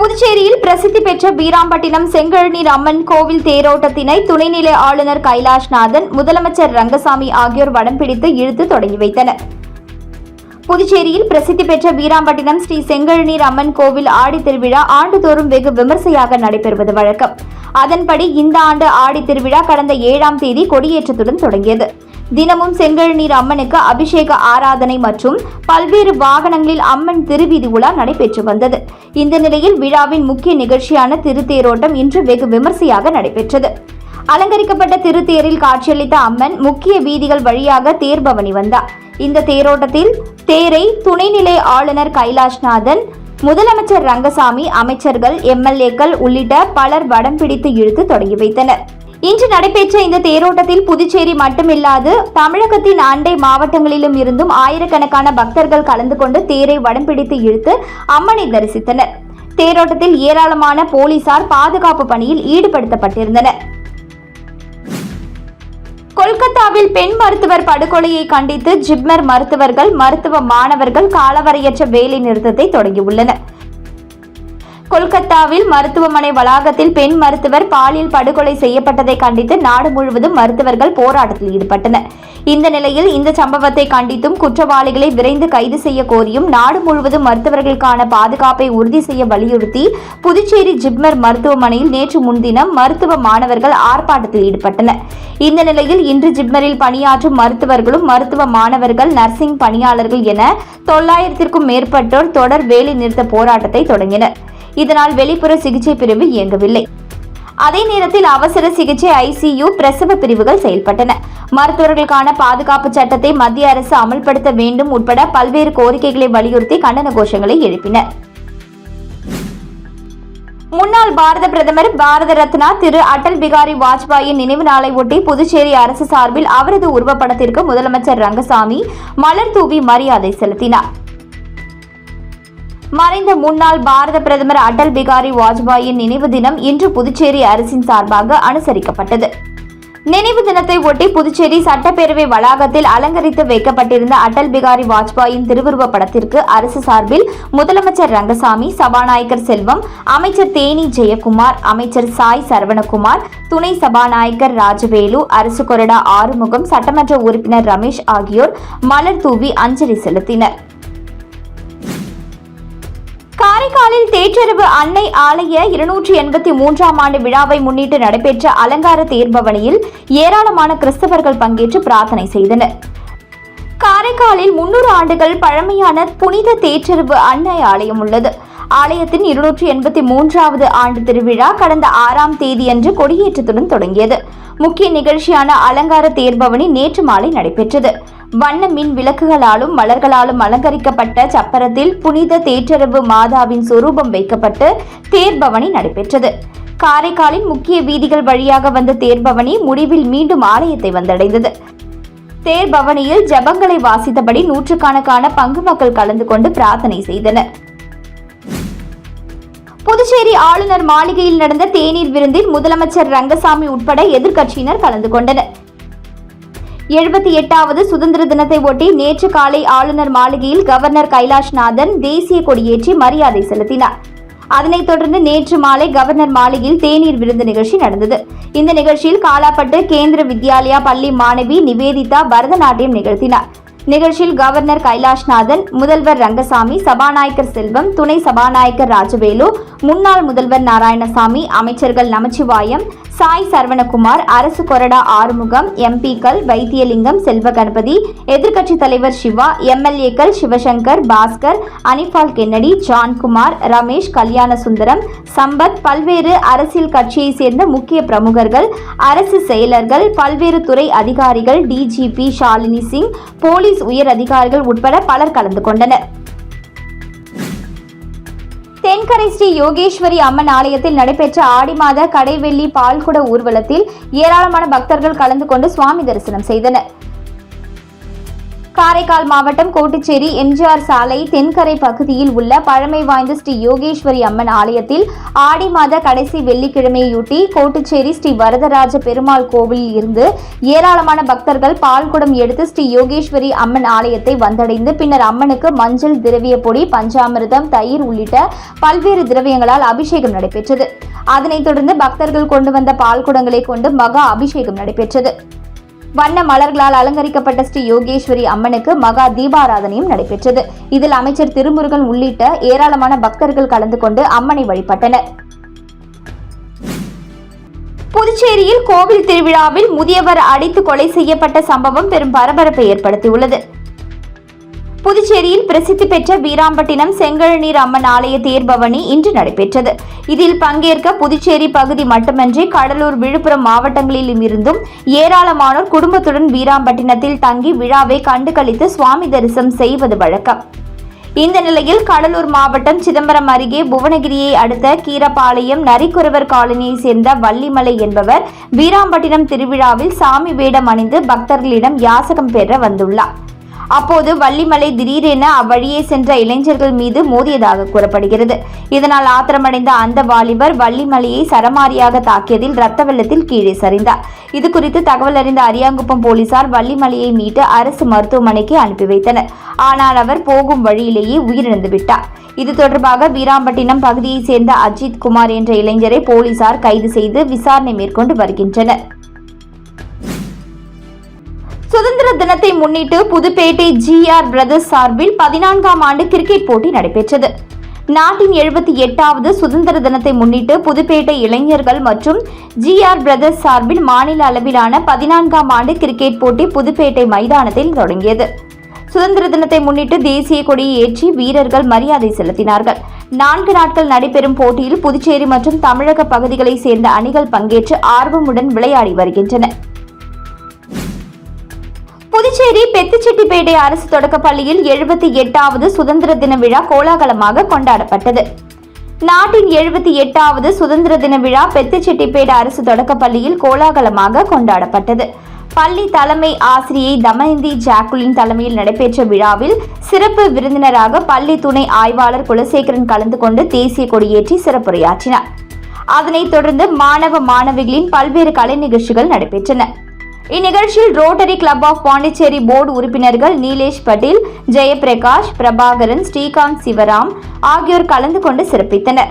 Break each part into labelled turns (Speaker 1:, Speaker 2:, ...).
Speaker 1: புதுச்சேரியில் பிரசித்தி பெற்ற வீராம்பட்டினம் செங்கழநீர் அம்மன் கோவில் தேரோட்டத்தினை துணைநிலை ஆளுநர் கைலாஷ்நாதன் முதலமைச்சர் ரங்கசாமி ஆகியோர் வடம் பிடித்து இழுத்து தொடங்கி வைத்தனர். புதுச்சேரியில் பிரசித்தி பெற்ற வீராம்பட்டினம் ஸ்ரீ செங்கழநீர் அம்மன் கோவில் ஆடி திருவிழா ஆண்டுதோறும் வெகு விமர்சையாக நடைபெறுவது வழக்கம். அதன்படி இந்த ஆண்டு ஆடி திருவிழா கடந்த ஏழாம் தேதி கொடியேற்றத்துடன் தொடங்கியது. தினமும் செங்கழநீர் அம்மனுக்கு அபிஷேக ஆராதனை மற்றும் பல்வேறு வாகனங்களில் அம்மன் திருவீதி உலா நடைபெற்று வந்தது. இந்த நிலையில் விழாவின் முக்கிய நிகழ்ச்சியான திருத்தேரோட்டம் இன்று வெகு விமர்சையாக நடைபெற்றது. அலங்கரிக்கப்பட்ட திருத்தேரில் காட்சியளித்த அம்மன் முக்கிய வீதிகள் வழியாக தேர்பவனி வந்தார். இந்த தேரோட்டத்தில் தேரை துணைநிலை ஆளுநர் கைலாஷ்நாதன் முதலமைச்சர் ரங்கசாமி அமைச்சர்கள் எம்எல்ஏக்கள் உள்ளிட்ட பலர் வடம் பிடித்து இழுத்து தொடங்கி வைத்தனர். இன்று நடைபெற்ற இந்த தேரோட்டத்தில் புதுச்சேரி மட்டுமில்லாது தமிழகத்தின் அண்டை மாவட்டங்களிலும் இருந்தும் ஆயிரக்கணக்கான பக்தர்கள் கலந்து கொண்டு தேரை வடம் பிடித்து இழுத்து அம்மனை தரிசித்தனர். தேரோட்டத்தில் ஏராளமான போலீசார் பாதுகாப்பு பணியில் ஈடுபடுத்தப்பட்டிருந்தனர். கொல்கத்தாவில் பெண் மருத்துவர் படுகொலையை கண்டித்து ஜிப்மர் மருத்துவர்கள் மருத்துவ மாணவர்கள் காலவரையற்ற வேலை நிறுத்தத்தை தொடங்கியுள்ளனர். கொல்கத்தாவில் மருத்துவமனை வளாகத்தில் பெண் மருத்துவர் பாலியல் படுகொலை செய்யப்பட்டதை கண்டித்து நாடு முழுவதும் மருத்துவர்கள் போராட்டத்தில் ஈடுபட்டனர். இந்த நிலையில் இந்த சம்பவத்தை கண்டித்தும் குற்றவாளிகளை விரைந்து கைது செய்ய கோரியும் நாடு முழுவதும் மருத்துவர்களுக்கான பாதுகாப்பை உறுதி செய்ய வலியுறுத்தி புதுச்சேரி ஜிப்மர் மருத்துவமனையில் நேற்று முன்தினம் மருத்துவ மாணவர்கள் ஆர்ப்பாட்டத்தில் ஈடுபட்டனர். இந்த நிலையில் இன்று ஜிப்மரில் பணியாற்றும் மருத்துவர்களும் மருத்துவ மாணவர்கள் நர்சிங் பணியாளர்கள் என தொள்ளாயிரத்திற்கும் மேற்பட்டோர் தொடர் வேலை நிறுத்த போராட்டத்தை தொடங்கினர். இதனால் வெளிப்புற சிகிச்சை பிரிவு இயங்கவில்லை. அதே நேரத்தில் அவசர சிகிச்சை ஐசியு பிரசவ பிரிவுகள் செயல்பட்டன. மருத்துவர்களுக்கான பாதுகாப்பு சட்டத்தை மத்திய அரசு அமல்படுத்த வேண்டும் உட்பட பல்வேறு கோரிக்கைகளை வலியுறுத்தி கண்டன கோஷங்களை எழுப்பினர். முன்னாள் பாரத பிரதமர் பாரத ரத்னா திரு அடல் பிகாரி வாஜ்பாயின் நினைவு நாளை ஒட்டி புதுச்சேரி அரசு சார்பில் அவரது உருவப்படத்திற்கு முதலமைச்சர் ரங்கசாமி மலர் தூவி மரியாதை செலுத்தினார். மறைந்த முன்னாள் பாரத பிரதமர் அடல் பிகாரி வாஜ்பாயின் நினைவு தினம் இன்று புதுச்சேரி அரசின் சார்பாக அனுசரிக்கப்பட்டது. நினைவு தினத்தை ஒட்டி புதுச்சேரி சட்டப்பேரவை வளாகத்தில் அலங்கரித்து வைக்கப்பட்டிருந்த அடல் பிகாரி வாஜ்பாயின் திருவுருவ படத்திற்கு அரசு சார்பில் முதலமைச்சர் ரங்கசாமி சபாநாயகர் செல்வம் அமைச்சர் தேனி ஜெயக்குமார் அமைச்சர் சாய் சரவணகுமார் துணை சபாநாயகர் ராஜவேலு அரசு கொறடா ஆறுமுகம் சட்டமன்ற உறுப்பினர் ரமேஷ் ஆகியோர் மலர் தூவி அஞ்சலி செலுத்தினர். காரைக்காலில் தேற்றரவு அன்னை ஆலய இருநூற்றி எண்பத்தி மூன்றாம் ஆண்டு விழாவை முன்னிட்டு நடைபெற்ற அலங்கார தேர்பவனியில் ஏராளமான கிறிஸ்தவர்கள் பங்கேற்று பிரார்த்தனை செய்தனர். காரைக்காலில் முன்னூறு ஆண்டுகள் பழமையான புனித தேற்றரவு அன்னை ஆலயம் உள்ளது. ஆலயத்தின் இருநூற்றி எண்பத்தி மூன்றாவது ஆண்டு திருவிழா கடந்த ஆறாம் தேதியன்று கொடியேற்றத்துடன் தொடங்கியது. முக்கிய நிகழ்ச்சியான அலங்கார தேர்பவனி நேற்று மாலை நடைபெற்றது. வண்ண மின் விளக்குகளாலும் மலர்களாலும் அலங்கரிக்கப்பட்ட சப்பரத்தில் புனித தேற்றரவு மாதாவின் சொரூபம் வைக்கப்பட்டு தேர்பவனி நடைபெற்றது. காரைக்காலின் முக்கிய வீதிகள் வழியாக வந்த தேர்பவனி முடிவில் மீண்டும் ஆலயத்தை வந்தடைந்தது. தேர்பவனியில் ஜபங்களை வாசித்தபடி நூற்றுக்கணக்கான பங்கு மக்கள் கலந்து கொண்டு பிரார்த்தனை செய்தனர். புதுச்சேரி ஆளுநர் மாளிகையில் நடந்த தேநீர் விருந்தில் முதலமைச்சர் ரங்கசாமி உட்பட எதிர்க்கட்சியினர் கலந்து கொண்டனர். எழுபத்தி எட்டாவது சுதந்திர தினத்தை ஒட்டி நேற்று காலை ஆளுநர் மாளிகையில் கவர்னர் கைலாஷ்நாதன் தேசிய கொடியேற்றி மரியாதை செலுத்தினார். அதனைத் தொடர்ந்து நேற்று மாலை கவர்னர் மாளிகையில் தேநீர் விருந்து நிகழ்ச்சி நடந்தது. இந்த நிகழ்ச்சியில் காலாப்பட்டு கேந்திர வித்யாலயா பள்ளி மாணவி நிவேதிதா பரதநாட்டியம் நிகழ்த்தினார். நிகழ்ச்சியில் கவர்னர் கைலாஷ்நாதன் முதல்வர் ரங்கசாமி சபாநாயகர் செல்வம் துணை சபாநாயகர் ராஜவேலு முன்னாள் முதல்வர் நாராயணசாமி அமைச்சர்கள் நமச்சிவாயம் சாய் சரவணகுமார் அரசு கொறடா ஆறுமுகம் எம்பிக்கள் வைத்தியலிங்கம் செல்வ கணபதி எதிர்க்கட்சித் தலைவர் சிவா எம்எல்ஏக்கள் சிவசங்கர் பாஸ்கர் அனிபால் கென்னடி ஜான்குமார் ரமேஷ் கல்யாண சுந்தரம் சம்பத் பல்வேறு அரசியல் கட்சியைச் சேர்ந்த முக்கிய பிரமுகர்கள் அரசு செயலர்கள் பல்வேறு துறை அதிகாரிகள் டிஜிபி ஷாலினி சிங் போலீஸ் உயர் அதிகாரிகள் உட்பட பலர் கலந்து கொண்டனர். தென்கரை ஸ்ரீ யோகேஸ்வரி அம்மன் ஆலயத்தில் நடைபெற்ற ஆடி மாத கடைவெள்ளி பால்குட ஊர்வலத்தில் ஏராளமான பக்தர்கள் கலந்து கொண்டு சுவாமி தரிசனம் செய்தனர். காரைக்கால் மாவட்டம் கோட்டுச்சேரி எம்ஜிஆர் சாலை தென்கரை பகுதியில் உள்ள பழமை வாய்ந்த ஸ்ரீ யோகேஸ்வரி அம்மன் ஆலயத்தில் ஆடி மாத கடைசி வெள்ளிக்கிழமையொட்டி கோட்டுச்சேரி ஸ்ரீ வரதராஜ பெருமாள் கோவிலில் இருந்து ஏராளமான பக்தர்கள் பால்குடம் எடுத்து ஸ்ரீ யோகேஸ்வரி அம்மன் ஆலயத்தை வந்தடைந்து பின்னர் அம்மனுக்கு மஞ்சள் திரவிய பொடி பஞ்சாமிர்தம் தயிர் உள்ளிட்ட பல்வேறு திரவியங்களால் அபிஷேகம் நடைபெற்றது. அதனைத் தொடர்ந்து பக்தர்கள் கொண்டு வந்த பால்குடங்களை கொண்டு மகா அபிஷேகம் நடைபெற்றது. வண்ண மலர்களால் அலங்கரிக்கப்பட்ட ஸ்ரீ யோகேஸ்வரி அம்மனுக்கு மகா தீபாராதனையும் நடைபெற்றது. இதில் அமைச்சர் திருமுருகன் உள்ளிட்ட ஏராளமான பக்தர்கள் கலந்து கொண்டு அம்மனை வழிபட்டனர். புதுச்சேரியில் கோவில் திருவிழாவில் முதியவர் அடித்து கொலை செய்யப்பட்ட சம்பவம் பெரும் பரபரப்பை ஏற்படுத்தியுள்ளது. புதுச்சேரியில் பிரசித்தி பெற்ற வீராம்பட்டினம் செங்கழநீர் அம்மன் ஆலய தேர்பவனி இன்று நடைபெற்றது. இதில் பங்கேற்க புதுச்சேரி பகுதி மட்டுமன்றி கடலூர் விழுப்புரம் மாவட்டங்களிலும் இருந்தும் ஏராளமானோர் குடும்பத்துடன் வீராம்பட்டினத்தில் தங்கி விழாவை கண்டுகளித்து சுவாமி தரிசனம் செய்வது வழக்கம். இந்த நிலையில் கடலூர் மாவட்டம் சிதம்பரம் அருகே புவனகிரியை அடுத்த கீரபாளையம் நரிக்குறவர் காலனியை சேர்ந்த வள்ளிமலை என்பவர் வீராம்பட்டினம் திருவிழாவில் சாமி வேடம் அணிந்து பக்தர்களிடம் யாசகம் பெற வந்துள்ளார். அப்போது வள்ளிமலை திடீரென அவ்வழியே சென்ற இளைஞர்கள் மீது மோதியதாக கூறப்படுகிறது. இதனால் ஆத்திரமடைந்த அந்த வாலிபர் வள்ளிமலையை சரமாரியாக தாக்கியதில் ரத்த வெள்ளத்தில் கீழே சரிந்தார். இது குறித்து தகவல் அறிந்த அரியாங்குப்பம் போலீசார் வள்ளிமலையை மீட்டு அரசு மருத்துவமனைக்கு அனுப்பி வைத்தனர். ஆனால் அவர் போகும் வழியிலேயே உயிரிழந்து விட்டார். இது தொடர்பாக வீராம்பட்டினம் பகுதியைச் சேர்ந்த அஜித் குமார் என்ற இளைஞரை போலீசார் கைது செய்து விசாரணை மேற்கொண்டு வருகின்றனர். சுதந்திர தினத்தை முன்னிட்டு புதுப்பேட்டை ஜிஆர் பிரதர்ஸ் சார்பில் பதினான்காம் ஆண்டு கிரிக்கெட் போட்டி நடைபெற்றது. நாட்டின் எழுபத்தி எட்டாவது சுதந்திர தினத்தை முன்னிட்டு புதுப்பேட்டை இளைஞர்கள் மற்றும் ஜிஆர் பிரதர்ஸ் சார்பில் மாநில அளவிலான பதினான்காம் ஆண்டு கிரிக்கெட் போட்டி புதுப்பேட்டை மைதானத்தில் தொடங்கியது. சுதந்திர தினத்தை முன்னிட்டு தேசிய கொடியை ஏற்றி வீரர்கள் மரியாதை செலுத்தினார்கள். நான்கு நாட்கள் நடைபெறும் போட்டியில் புதுச்சேரி மற்றும் தமிழக பகுதிகளைச் சேர்ந்த அணிகள் பங்கேற்று ஆர்வமுடன் விளையாடி வருகின்றன. புதுச்சேரி பெத்துச்செட்டிப்பேட்டை அரசு தொடக்கப் பள்ளியில் எழுபத்தி எட்டாவது சுதந்திர தின விழா கோலாகலமாக கொண்டாடப்பட்டது. நாட்டின் எழுபத்தி எட்டாவது சுதந்திர தின விழா பெத்துச்செட்டிப்பேட்டை அரசு தொடக்கப் பள்ளியில் கோலாகலமாக கொண்டாடப்பட்டது. பள்ளி தலைமை ஆசிரியை தமயந்தி ஜாக்குலின் தலைமையில் நடைபெற்ற விழாவில் சிறப்பு விருந்தினராக பள்ளி துணை ஆய்வாளர் குலசேகரன் கலந்து கொண்டு தேசிய கொடியேற்றி சிறப்புரையாற்றினார். அதனைத் தொடர்ந்து மாணவ மாணவிகளின் பல்வேறு கலை நிகழ்ச்சிகள் நடைபெற்றன. இந்நிகழ்ச்சியில் rotary club of Pondicherry board உறுப்பினர்கள் நீலேஷ் பட்டேல் ஜெயபிரகாஷ் பிரபாகரன் ஸ்ரீகாந்த் சிவராம் ஆகியோர் கலந்து கொண்டு சிறப்பித்தனர்.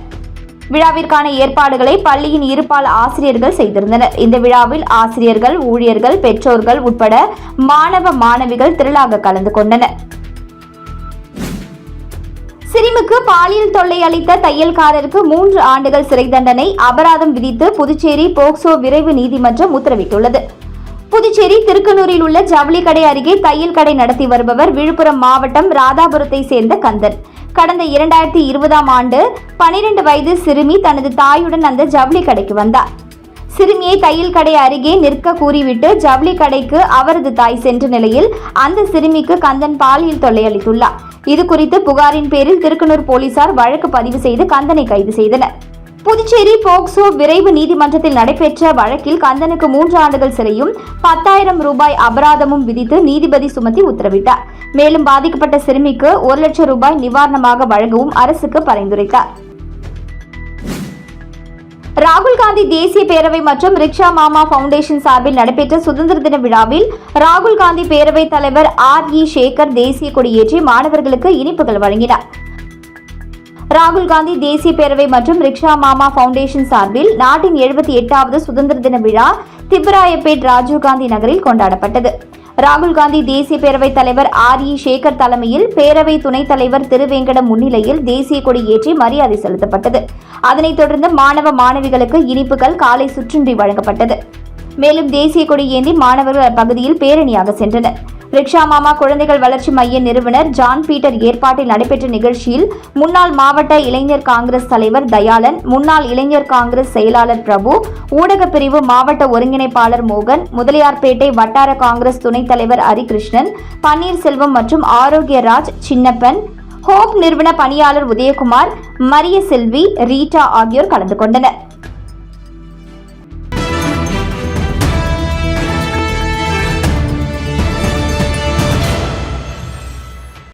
Speaker 1: விழாவிற்கான ஏற்பாடுகளை பள்ளியின் இருபால் ஆசிரியர்கள் செய்திருந்தனர். இந்த விழாவில் ஆசிரியர்கள் ஊழியர்கள் பெற்றோர்கள் உட்பட மாணவ மாணவிகள் திரளாக கலந்து கொண்டனர். சிறுமிக்கு பாலியல் தொல்லை அளித்த தையல்காரருக்கு மூன்று ஆண்டுகள் சிறை தண்டனை அபராதம் விதித்து புதுச்சேரி போக்சோ விரைவு நீதிமன்றம் உத்தரவிட்டுள்ளது. புதுச்சேரி திருக்கனூரில் உள்ள ஜவுளி கடை அருகே தையல் கடை நடத்தி வருபவர் விழுப்புரம் மாவட்டம் ராதாபுரத்தை சேர்ந்த கந்தன். கடந்த இரண்டாயிரத்தி இருபதாம் ஆண்டு பனிரெண்டு வயது சிறுமி தனது தாயுடன் அந்த ஜவுளி கடைக்கு வந்தார். சிறுமியை தையல் கடை அருகே நிற்க கூறிவிட்டு ஜவுளி கடைக்கு அவரது தாய் சென்ற நிலையில் அந்த சிறுமிக்கு கந்தன் பாலியல் தொல்லை அளித்துள்ளார் இது குறித்து புகாரின் பேரில் திருக்கனூர் போலீசார் வழக்கு பதிவு செய்து கந்தனை கைது செய்தனர். புதுச்சேரி போக்சோ விரைவு நீதிமன்றத்தில் நடைபெற்ற வழக்கில் கந்தனுக்கு மூன்று ஆண்டுகள் சிறையும் பத்தாயிரம் ரூபாய் அபராதமும் விதித்து நீதிபதி சுமத்தி உத்தரவிட்டார். மேலும் பாதிக்கப்பட்ட சிறுமிக்கு ஒரு லட்சம் ரூபாய் நிவாரணமாக வழங்கவும் அரசுக்கு பரிந்துரைத்தார். ராகுல் காந்தி தேசிய பேரவை மற்றும் ரிக்ஷா மாமா பவுண்டேஷன் சார்பில் நடைபெற்ற சுதந்திர தின விழாவில் ராகுல் காந்தி பேரவைத் தலைவர் ஆர் இ சேகர் தேசிய கொடியேற்றி மாணவர்களுக்கு இனிப்புகள் வழங்கினார். ராகுல் காந்தி தேசிய பேரவை மற்றும் ரிக்ஷா மாமா ஃபவுண்டேஷன் சார்பில் நாட்டின் எழுபத்தி எட்டாவது சுதந்திர தின விழா திப்ராயப்பேட் ராஜீவ்காந்தி நகரில் கொண்டாடப்பட்டது. ராகுல் காந்தி தேசிய பேரவைத் தலைவர் ஆர் இ சேகர் தலைமையில் பேரவை துணைத் தலைவர் திருவேங்கடம் முன்னிலையில் தேசிய கொடி ஏற்றி மரியாதை செலுத்தப்பட்டது. அதனைத் தொடர்ந்து மாணவ மாணவிகளுக்கு இனிப்புகள் காலை சுற்றுண்டி வழங்கப்பட்டது. மேலும் தேசிய கொடி ஏந்தி மாணவர்கள் அப்பகுதியில் பேரணியாக சென்றனர். ரிக்ஷா மாமா குழந்தைகள் வளர்ச்சி மைய நிறுவனர் ஜான் பீட்டர் ஏற்பாட்டில் நடைபெற்ற நிகழ்ச்சியில் முன்னாள் மாவட்ட இளைஞர் காங்கிரஸ் தலைவர் தயாளன் முன்னாள் இளைஞர் காங்கிரஸ் செயலாளர் பிரபு ஊடக பிரிவு மாவட்ட ஒருங்கிணைப்பாளர் மோகன் முதலியார்பேட்டை வட்டார காங்கிரஸ் துணைத் தலைவர் ஹரிகிருஷ்ணன் பன்னீர்செல்வம் மற்றும் ஆரோக்கியராஜ் சின்னப்பன் ஹோப் நிறுவன பணியாளர் உதயகுமார் மரிய செல்வி ரீட்டா ஆகியோர் கலந்து கொண்டனர்.